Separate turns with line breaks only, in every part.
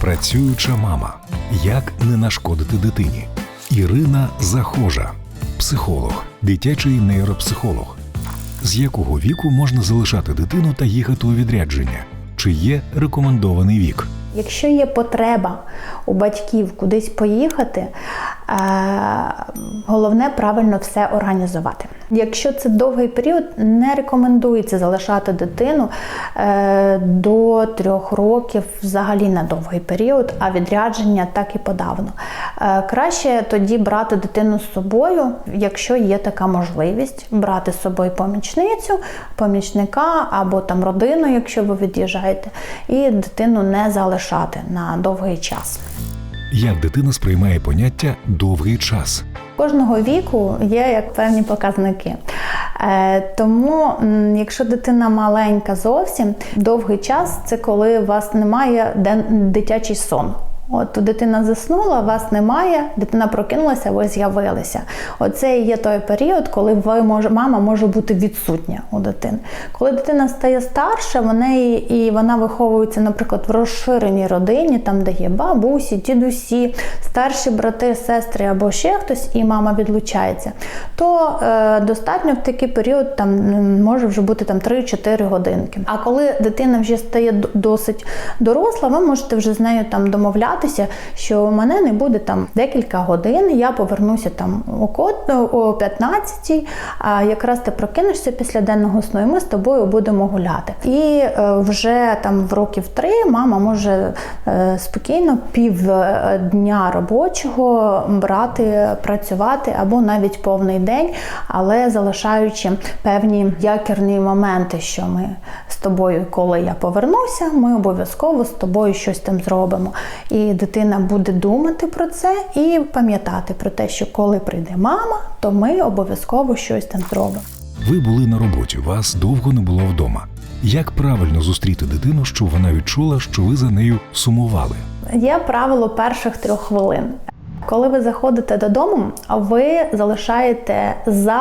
Працююча мама. Як не нашкодити дитині. Ірина Захожа, психолог, дитячий нейропсихолог. З якого віку можна залишати дитину та їхати у відрядження? Чи є рекомендований вік?
Якщо є потреба у батьків кудись поїхати, е, головне правильно все організувати. Якщо це довгий період, не рекомендується залишати дитину е, до трьох років взагалі на довгий період, а відрядження так і подавно. Е, Краще тоді брати дитину з собою, якщо є така можливість, брати з собою помічницю, помічника або там родину, якщо ви від'їжджаєте, і дитину не залишати на довгий час.
Як дитина сприймає поняття довгий час?
Кожного віку є як певні показники. Е, тому, якщо дитина маленька зовсім, довгий час це коли у вас немає дитячий сон. От дитина заснула, вас немає, дитина прокинулася, ви з'явилися. Оце і є той період, коли ви може, мама може бути відсутня у дитини. Коли дитина стає старша, в неї і вона виховується, наприклад, в розширеній родині, там де є бабусі, дідусі, старші брати, сестри або ще хтось, і мама відлучається, то е, достатньо в такий період там може вже бути там 3-4 годинки. А коли дитина вже стає досить доросла, ви можете вже з нею там домовлятися, що у мене не буде там декілька годин, я повернуся там о 15, а якраз ти прокинешся після денного сну, і ми з тобою будемо гуляти. І е, вже там в років три мама може е, спокійно пів е, дня робочого брати, працювати або навіть повний день, але залишаючи певні якірні моменти, що ми з тобою, коли я повернуся, ми обов'язково з тобою щось там зробимо. І дитина буде думати про це і пам'ятати про те, що коли прийде мама, то ми обов'язково щось там зробимо.
Ви були на роботі, вас довго не було вдома. Як правильно зустріти дитину, щоб вона відчула, що ви за нею сумували?
Є правило перших трьох хвилин. Коли ви заходите додому, ви залишаєте за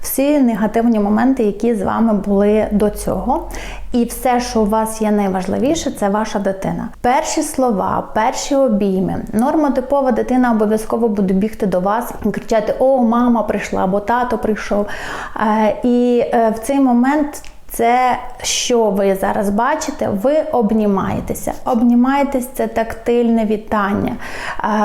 всі негативні моменти, які з вами були до цього. І все, що у вас є найважливіше, це ваша дитина. Перші слова, перші обійми. Нормотипова дитина обов'язково буде бігти до вас і кричати: О, мама прийшла, або тато прийшов. Е, І е, в цей момент це, що ви зараз бачите, ви обнімаєтеся. Обнімаєтесь це тактильне вітання.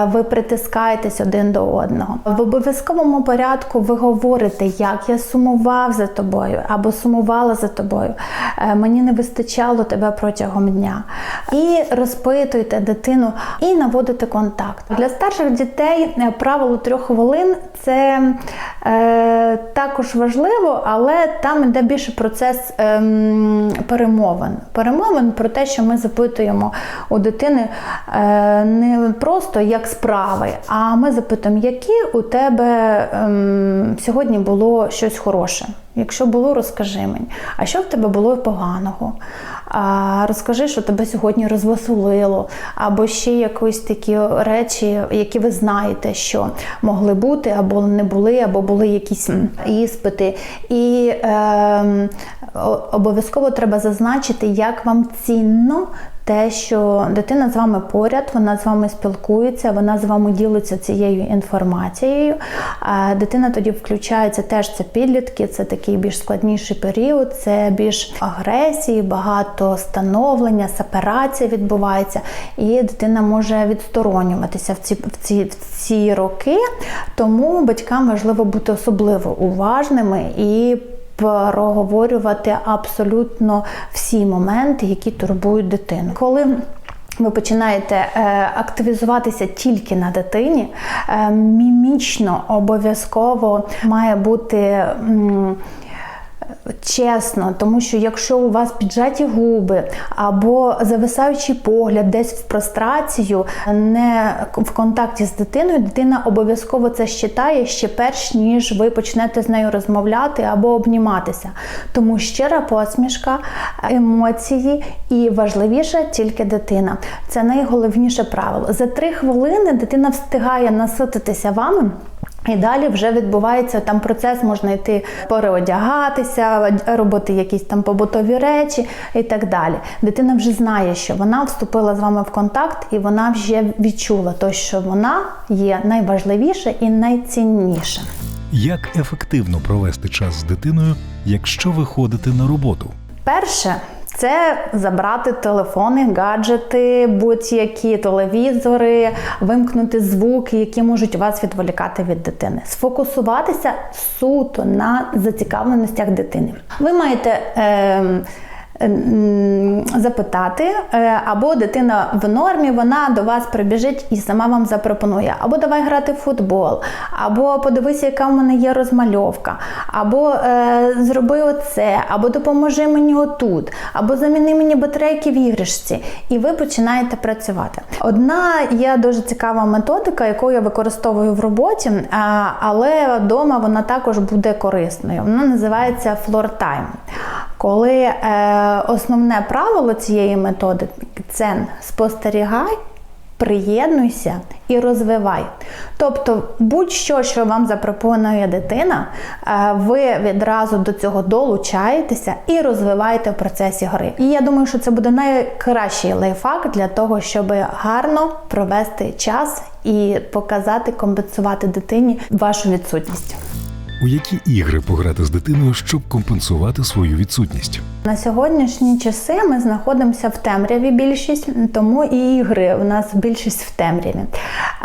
Ви притискаєтесь один до одного. В обов'язковому порядку ви говорите, як я сумував за тобою або сумувала за тобою. Е, Мені не вистачало тебе протягом дня. І розпитуйте дитину і наводите контакт. Для старших дітей е, правило трьох хвилин це е, також важливо, але там йде більше процес ем, перемовин. Перемовин про те, що ми запитуємо у дитини е, не просто як справи, а ми запитуємо, які у тебе ем, сьогодні було щось хороше. Якщо було, розкажи мені. А що в тебе було поганого? А розкажи, що тебе сьогодні розвеселило, або ще якісь такі речі, які ви знаєте, що могли бути, або не були, або були якісь іспити. І е, обов'язково треба зазначити, як вам цінно те, що дитина з вами поряд, вона з вами спілкується, вона з вами ділиться цією інформацією. Дитина тоді включається теж це підлітки, це такий більш складніший період, це більш агресії, багато становлення, сепарація відбувається, і дитина може відсторонюватися в ці, в ці, в ці роки. Тому батькам важливо бути особливо уважними і проговорювати абсолютно всі моменти, які турбують дитину. Коли ви починаєте е, активізуватися тільки на дитині, е, мімічно обов'язково має бути. Чесно, тому що якщо у вас піджаті губи або зависаючий погляд десь в прострацію, не в контакті з дитиною, дитина обов'язково це щитає ще перш ніж ви почнете з нею розмовляти або обніматися. Тому щира посмішка, емоції і важливіше тільки дитина. Це найголовніше правило. За три хвилини дитина встигає насититися вами. І далі вже відбувається там процес, можна йти переодягатися, робити якісь там побутові речі і так далі. Дитина вже знає, що вона вступила з вами в контакт, і вона вже відчула то, що вона є найважливіше і найцінніше.
Як ефективно провести час з дитиною, якщо ви ходите на роботу?
Перше. Це забрати телефони, гаджети, будь-які телевізори, вимкнути звуки, які можуть вас відволікати від дитини, сфокусуватися суто на зацікавленостях дитини. Ви маєте е, запитати, е, або дитина в нормі, вона до вас прибіжить і сама вам запропонує, або давай грати в футбол, або подивися, яка в мене є розмальовка, або е, зроби оце, або допоможи мені отут, або заміни мені батарейки в іграшці. І ви починаєте працювати. Одна є дуже цікава методика, яку я використовую в роботі, але вдома вона також буде корисною. Вона називається time. Коли е, основне правило цієї методики це спостерігай, приєднуйся і розвивай. Тобто, будь-що, що вам запропонує дитина, е, ви відразу до цього долучаєтеся і розвиваєте в процесі гри. І я думаю, що це буде найкращий лайфхак для того, щоб гарно провести час і показати, компенсувати дитині вашу відсутність.
У які ігри пограти з дитиною, щоб компенсувати свою відсутність?
На сьогоднішні часи ми знаходимося в темряві більшість, тому і ігри у нас більшість в темряві.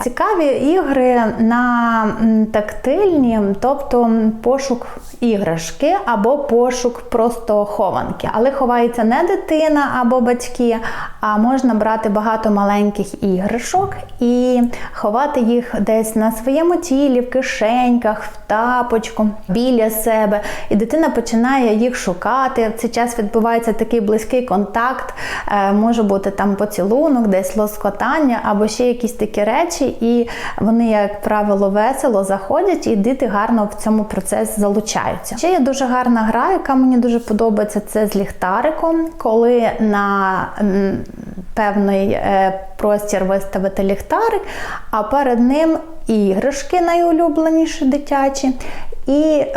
Цікаві ігри на тактильні, тобто пошук іграшки або пошук просто хованки. Але ховається не дитина або батьки, а можна брати багато маленьких іграшок і ховати їх десь на своєму тілі, в кишеньках, в тапочку, біля себе. І дитина починає їх шукати. В цей час відбувається такий близький контакт, е, може бути там поцілунок, десь лоскотання або ще якісь такі речі, і вони, як правило, весело заходять, і діти гарно в цьому процесі залучаються. Ще є дуже гарна гра, яка мені дуже подобається. Це з ліхтариком, коли на певний е, простір виставити ліхтарик, а перед ним іграшки найулюбленіші дитячі. І е,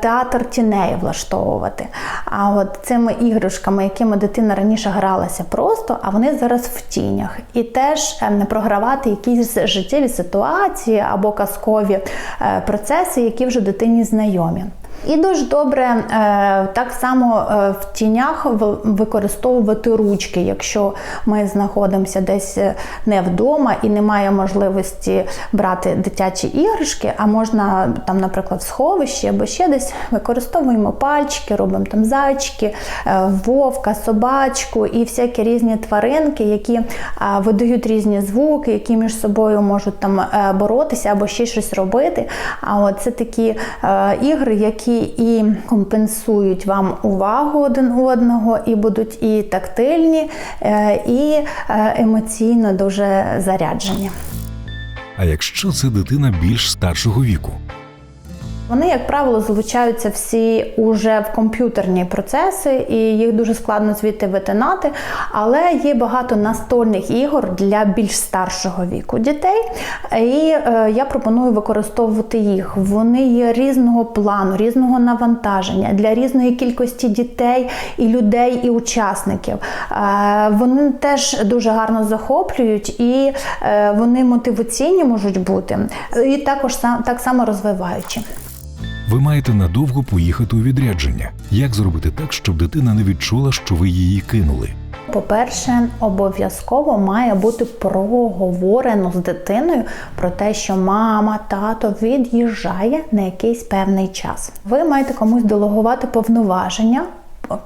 театр тіней влаштовувати. А от цими іграшками, якими дитина раніше гралася просто, а вони зараз в тінях. І теж е, не програвати якісь життєві ситуації або казкові е, процеси, які вже дитині знайомі. І дуже добре е, так само е, в тінях використовувати ручки, якщо ми знаходимося десь е, не вдома і немає можливості брати дитячі іграшки, а можна там, наприклад, в сховищі або ще десь використовуємо пальчики, робимо там зайчики, вовка, собачку і всякі різні тваринки, які видають різні звуки, які між собою можуть там боротися або ще щось робити. А от це такі ігри, які і компенсують вам увагу один одного, і будуть і тактильні, е, і е, емоційно дуже заряджені.
А якщо це дитина більш старшого віку?
Вони, як правило, залучаються всі уже в комп'ютерні процеси, і їх дуже складно звідти витинати. Але є багато настольних ігор для більш старшого віку дітей. І е, я пропоную використовувати їх. Вони є різного плану, різного навантаження для різної кількості дітей і людей, і учасників. Е, вони теж дуже гарно захоплюють і е, вони мотиваційні можуть бути, і також так само розвиваючі.
Ви маєте надовго поїхати у відрядження. Як зробити так, щоб дитина не відчула, що ви її кинули?
По-перше, обов'язково має бути проговорено з дитиною про те, що мама, тато від'їжджає на якийсь певний час. Ви маєте комусь делегувати повноваження.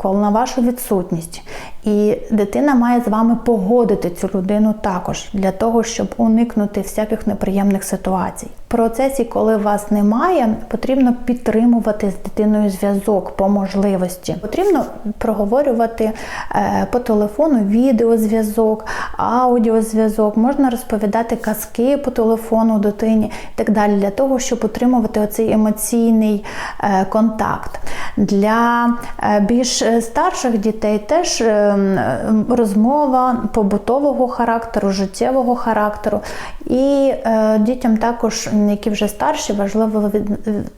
На вашу відсутність, і дитина має з вами погодити цю людину також для того, щоб уникнути всяких неприємних ситуацій. В процесі, коли вас немає, потрібно підтримувати з дитиною зв'язок по можливості. Потрібно проговорювати е, по телефону відеозв'язок, аудіозв'язок, можна розповідати казки по телефону дитині і так далі, для того, щоб утримувати оцей емоційний е, контакт. Для е, більш е, старших дітей теж е, ем, розмова побутового характеру, життєвого характеру. І е, дітям також, які вже старші, важливо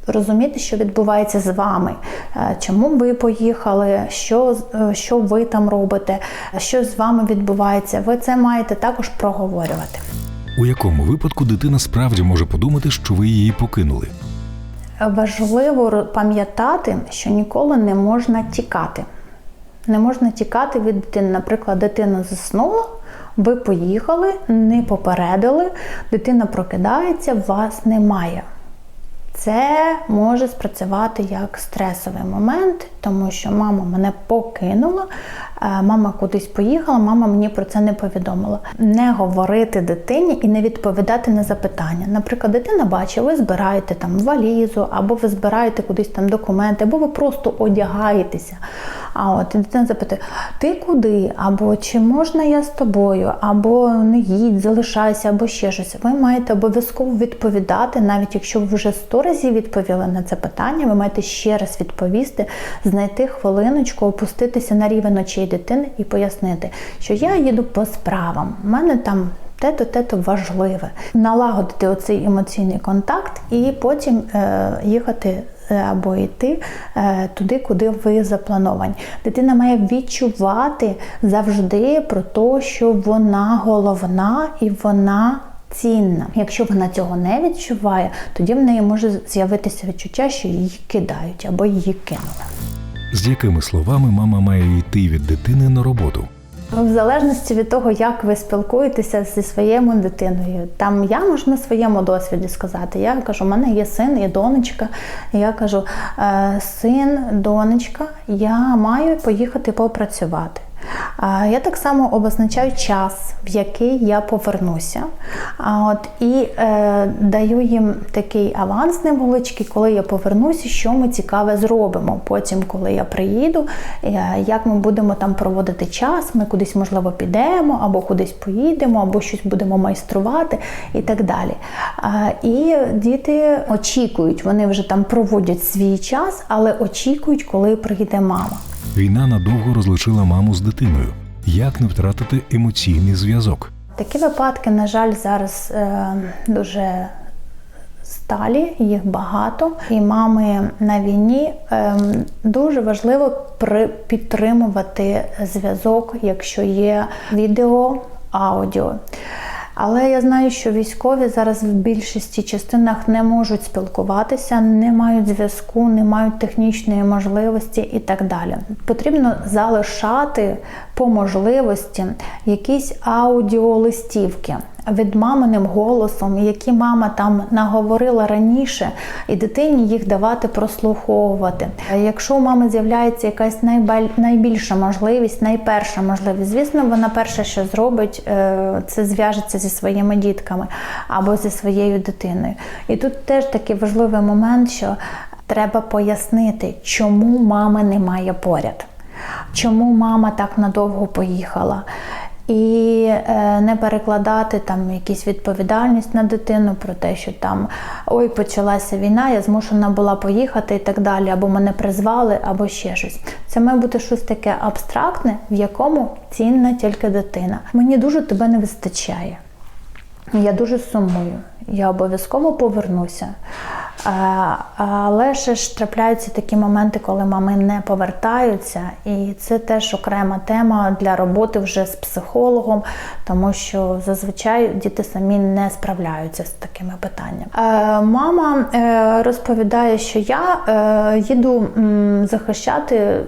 розуміти, що відбувається з вами, Е, чому ви поїхали, що, е, що ви там робите, що з вами відбувається. Ви це маєте також проговорювати.
У якому випадку дитина справді може подумати, що ви її покинули?
Важливо пам'ятати, що ніколи не можна тікати. Не можна тікати від дитини. Наприклад, дитина заснула, ви поїхали, не попередили, дитина прокидається, вас немає. Це може спрацювати як стресовий момент, тому що мама мене покинула, е, мама кудись поїхала, мама мені про це не повідомила. Не говорити дитині і не відповідати на запитання. Наприклад, дитина бачить, ви збираєте там валізу, або ви збираєте кудись там документи, або ви просто одягаєтеся. А от дитина запитує: ти куди? Або чи можна я з тобою, або не їдь, залишайся, або ще щось. Ви маєте обов'язково відповідати, навіть якщо ви вже сто разів відповіли на це питання, ви маєте ще раз відповісти, знайти хвилиночку, опуститися на рівень очей дитини і пояснити, що я їду по справам. У мене там. Те-то, те-то важливе. Налагодити оцей емоційний контакт і потім е, їхати або йти е, туди, куди ви заплановані. Дитина має відчувати завжди про те, що вона головна і вона цінна. Якщо вона цього не відчуває, тоді в неї може з'явитися відчуття, що її кидають або її кинули.
З якими словами мама має йти від дитини на роботу?
В залежності від того, як ви спілкуєтеся зі своєю дитиною, там я можу на своєму досвіді сказати. Я кажу, у мене є син і донечка. Я кажу, «Е, син, донечка, я маю поїхати попрацювати. Я так само обозначаю час, в який я повернуся. От і е, даю їм такий аванс невеличкий, коли я повернуся, що ми цікаве зробимо. Потім, коли я приїду, е, як ми будемо там проводити час, ми кудись, можливо, підемо, або кудись поїдемо, або щось будемо майструвати і так далі. І діти очікують, вони вже там проводять свій час, але очікують, коли приїде мама.
Війна надовго розлучила маму з дитиною. Як не втратити емоційний зв'язок?
Такі випадки, на жаль, зараз е, дуже сталі, їх багато. І мами на війні е, дуже важливо при, підтримувати зв'язок, якщо є відео, аудіо. Але я знаю, що військові зараз в більшості частинах не можуть спілкуватися, не мають зв'язку, не мають технічної можливості і так далі. Потрібно залишати по можливості якісь аудіолистівки від маминим голосом, які мама там наговорила раніше, і дитині їх давати прослуховувати. Якщо у мами з'являється якась найбільша можливість, найперша можливість, звісно, вона перше, що зробить, е, це зв'яжеться зі своїми дітками або зі своєю дитиною. І тут теж такий важливий момент, що треба пояснити, чому мами немає поряд. Чому мама так надовго поїхала? І е, не перекладати там якусь відповідальність на дитину про те, що там ой, почалася війна, я змушена була поїхати і так далі, або мене призвали, або ще щось. Це має бути щось таке абстрактне, в якому цінна тільки дитина. Мені дуже тебе не вистачає. Я дуже сумую. Я обов'язково повернуся. Е, Але ще ж трапляються такі моменти, коли мами не повертаються, і це теж окрема тема для роботи вже з психологом, тому що зазвичай діти самі не справляються з такими питаннями. Е, Мама е, розповідає, що я їду захищати.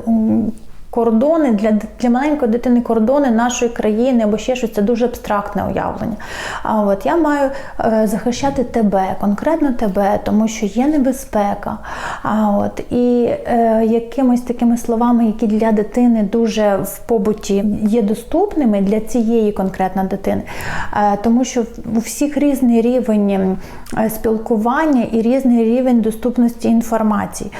Кордони для, для маленької дитини кордони нашої країни або ще щось це дуже абстрактне уявлення. А от я маю е, захищати тебе, конкретно тебе, тому що є небезпека. А от і е, якимись такими словами, які для дитини дуже в побуті є доступними для цієї конкретно дитини, е, тому що у всіх різний рівень е, спілкування і різний рівень доступності інформації.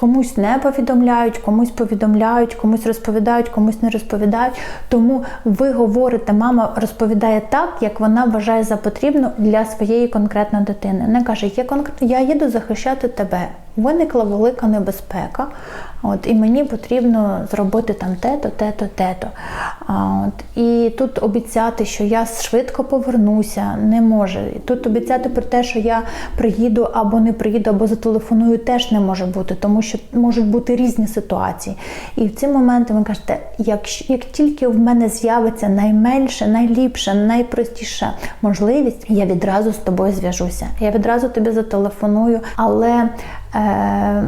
Комусь не повідомляють, комусь повідомляють, комусь розповідають, комусь не розповідають. Тому ви говорите, мама розповідає так, як вона вважає за потрібно для своєї конкретної дитини. Не каже, конкретно я їду захищати тебе. Виникла велика небезпека. От, і мені потрібно зробити там те-то, те-то, те-то. От, і тут обіцяти, що я швидко повернуся, не може. І тут обіцяти про те, що я приїду або не приїду, або зателефоную, теж не може бути, тому що можуть бути різні ситуації. І в ці моменти ви кажете, як, як тільки в мене з'явиться найменше, найліпше, найпростіша можливість, я відразу з тобою зв'яжуся. Я відразу тобі зателефоную, але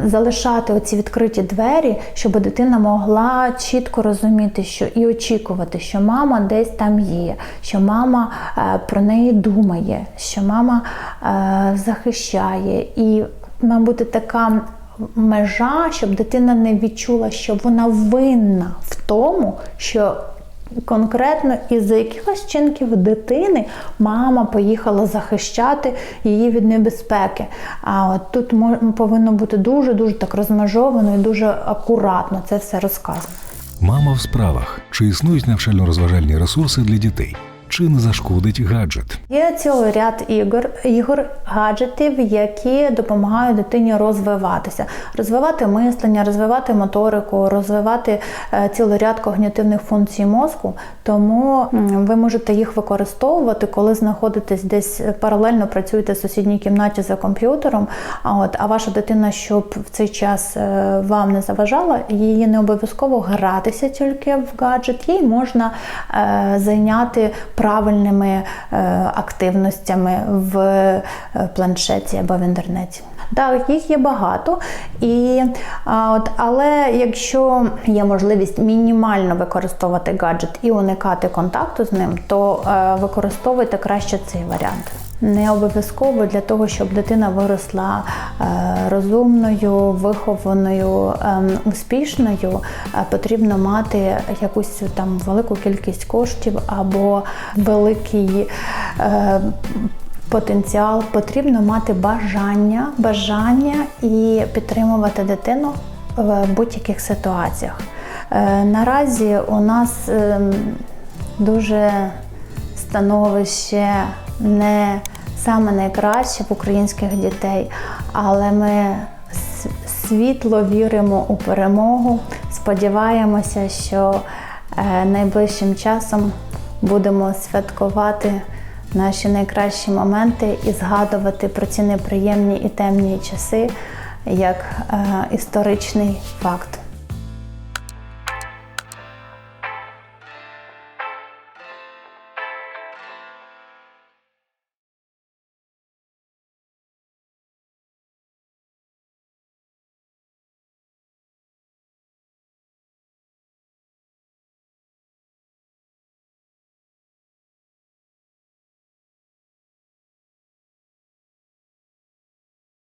залишати оці відкриті двері, щоб дитина могла чітко розуміти, що і очікувати, що мама десь там є, що мама е, про неї думає, що мама е, захищає. І має бути така межа, щоб дитина не відчула, що вона винна в тому, що конкретно із-за якихось чинків дитини мама поїхала захищати її від небезпеки. А от тут повинно бути дуже дуже так розмежовано і дуже акуратно це все розказано.
Мама в справах. Чи існують навчально-розважальні ресурси для дітей? Чи не зашкодить гаджет?
Є цілий ряд ігор, ігор, гаджетів, які допомагають дитині розвиватися, розвивати мислення, розвивати моторику, розвивати е, цілий ряд когнітивних функцій мозку. Тому ви можете їх використовувати, коли знаходитесь десь е, паралельно працюєте в сусідній кімнаті за комп'ютером. А от а ваша дитина, щоб в цей час е, вам не заважала, її не обов'язково гратися тільки в гаджет. Їй можна зайняти правильними е, активностями в е, планшеті або в інтернеті. Так, їх є багато, і, от, але якщо є можливість мінімально використовувати гаджет і уникати контакту з ним, то е, використовуйте краще цей варіант. Не обов'язково для того, щоб дитина виросла е, розумною, вихованою, ем, успішною, е, потрібно мати якусь там велику кількість коштів або великий. Е, потенціал, потрібно мати бажання, бажання і підтримувати дитину в будь-яких ситуаціях. Наразі у нас ем, дуже становище не саме найкраще в українських дітей, але ми світло віримо у перемогу. Сподіваємося, що е, найближчим часом будемо святкувати наші найкращі моменти і згадувати про ці неприємні і темні часи як е, історичний факт.